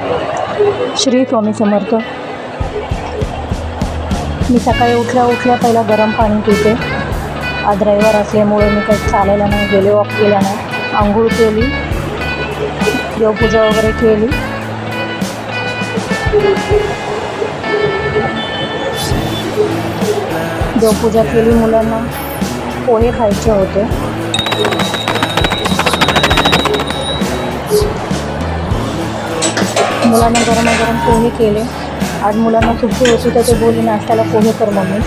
श्री स्वामी समर्थ. मी सकाळी उठल्या उठल्या पहिला गरम पाणी पिते. आज रविवार असल्यामुळे मी काही चालायला नाही गेले वॉक केला नाही. आंघोळ केली. देवपूजा वगैरे केली. देवपूजा केली मुलांना. पोहे खायचे होते. मुलांना गरम गरम पोहे केले. आज मुलांना सुट्टी होती तर ते बोली नाश्त्याला पोहे कर मम्मी.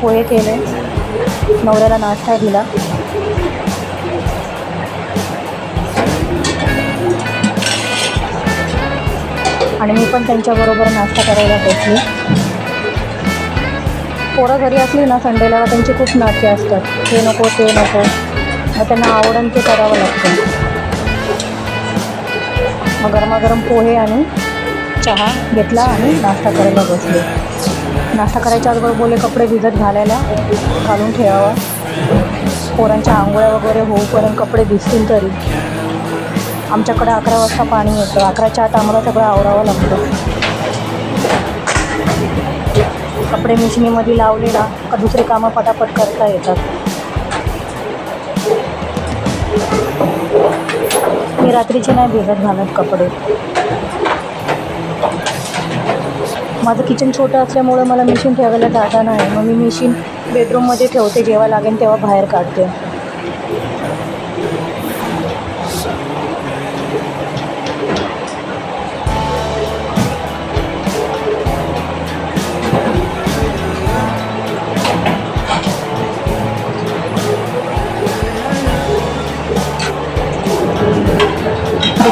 पोहे केले. नवऱ्याला नाश्ता दिला. आणि मी पण त्यांच्याबरोबर नाश्ता करायला बसली. पोरं घरी असली ना संडेला त्यांची खूप नाटके असतात. हे नको ते नको. मग त्यांना आवडून ते करावं लागतं. मग गरमागरम पोहे आणि चहा. घेतला आणि नाश्ता करायला बसले. नाश्ता करायच्या अगोदर बोले कपडे भिजत घालायला घालून ठेवावा. पोरांच्या आंघोळ्या वगैरे होऊपर्यंत कपडे भिजतील तरी. आमच्याकडे अकरा वाजता पाणी येतं. अकराच्या आत आम्हाला सगळं आवरावं लागतं. कपडे मिशनीमध्ये लावले ना का दुसरी कामं पटापट करता येतात. रात्रीचे नाही भिजत घालत कपडे. माझं किचन छोटं असल्यामुळं मला मिशीन ठेवायला जागा नाही. मग मी मिशीन बेडरूममध्ये ठेवते जेव्हा लागेल तेव्हा बाहेर काढते.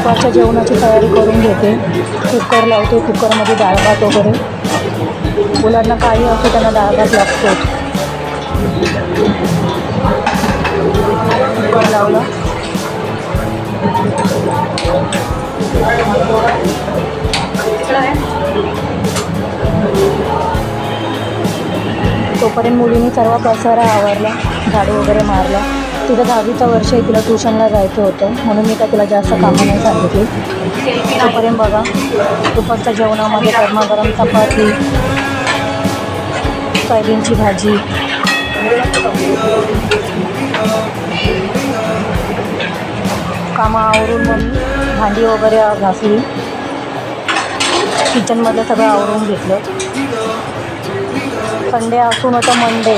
दुपारच्या जेवणाची तयारी करून घेते. कुकर लावते कुकरमध्ये डाळ भात वगैरे. मुलांना काही असो त्यांना डाळ भात लागतो कुकर लावला. तोपर्यंत मुलींनी सर्व पसारा आवरला झाडू वगैरे मारला. तिथं दहावीचं वर्ष आहे तिला ट्युशनला जायचं होतं. म्हणून मी काय तिला जास्त कामं नाही सांगितली. तोपर्यंत बघा दुपारच्या जेवणामध्ये गरमागरम चपाती सोयाबीनची भाजी. कामं आवरून मग भांडी वगैरे घासली. किचनमधलं सगळं आवरून घेतलं. संडे असून होतं मंडे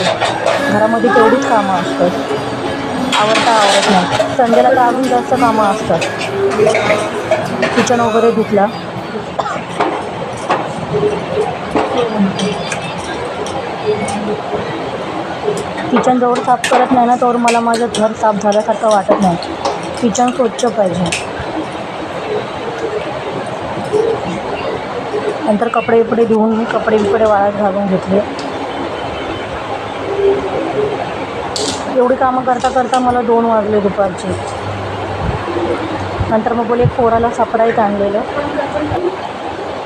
घरामध्ये तेवढीच कामं असतात. आवडता आवडत नाही. संध्याला तर अजून जास्त कामं असतात. किचन वगैरे धुतला. किचन जवळ साफ करत नाही ना तर मला माझं घर साफ झाल्यासारखं वाटत नाही. किचन स्वच्छ पाहिजे. नंतर कपडे बिपडे धुवून मी कपडे इकडे वाळत घालून घेतले. एवढी कामं करता करता मला दोन वाजले दुपारचे. नंतर मग बोले एक पोराला सरप्राईज आणलेलं.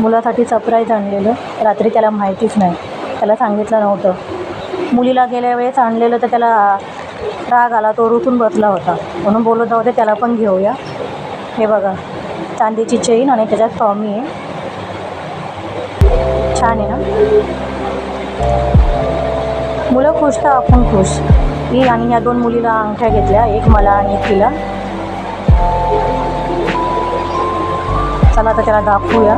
मुलासाठी सरप्राईज आणलेलं. रात्री त्याला माहितीच नाही. त्याला सांगितलं नव्हतं. मुलीला गेल्या वेळेस आणलेलं तर त्याला राग आला तो रुतून बसला होता. म्हणून बोलत जाऊ त्याला पण घेऊया. हे बघा चांदीची चेन आणि त्याच्यात टॉमी आहे. छान आहे ना? मुलं खुश तर आपण खुश. मी आणि या दोन मुलीला अंगठ्या घेतल्या एक मला आणि एक तिला चला आता त्याला दाखवूया.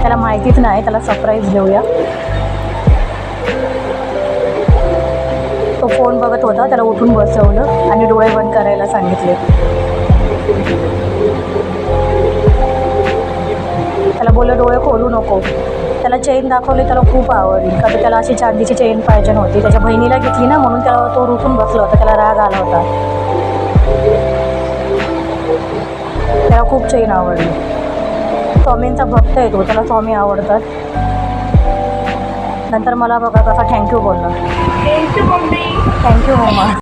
त्याला माहितीच नाही त्याला सरप्राईज देऊया तो फोन बघत होता त्याला उठून बसवलं आणि डोळे बंद करायला सांगितले. त्याला बोललं डोळे खोलू नको. त्याला चेन दाखवली त्याला खूप आवडली. का तर त्याला अशी चांदीची चेन पाहिजे होती त्याच्या बहिणीला घेतली ना म्हणून त्याला तो रुसून बसला होता. त्याला राग आला होता. त्याला खूप चेन आवडली. स्वामींचा भक्त आहे तो त्याला स्वामी आवडतात. नंतर मला बघा कसा थँक्यू बोलला. Thank you mamma.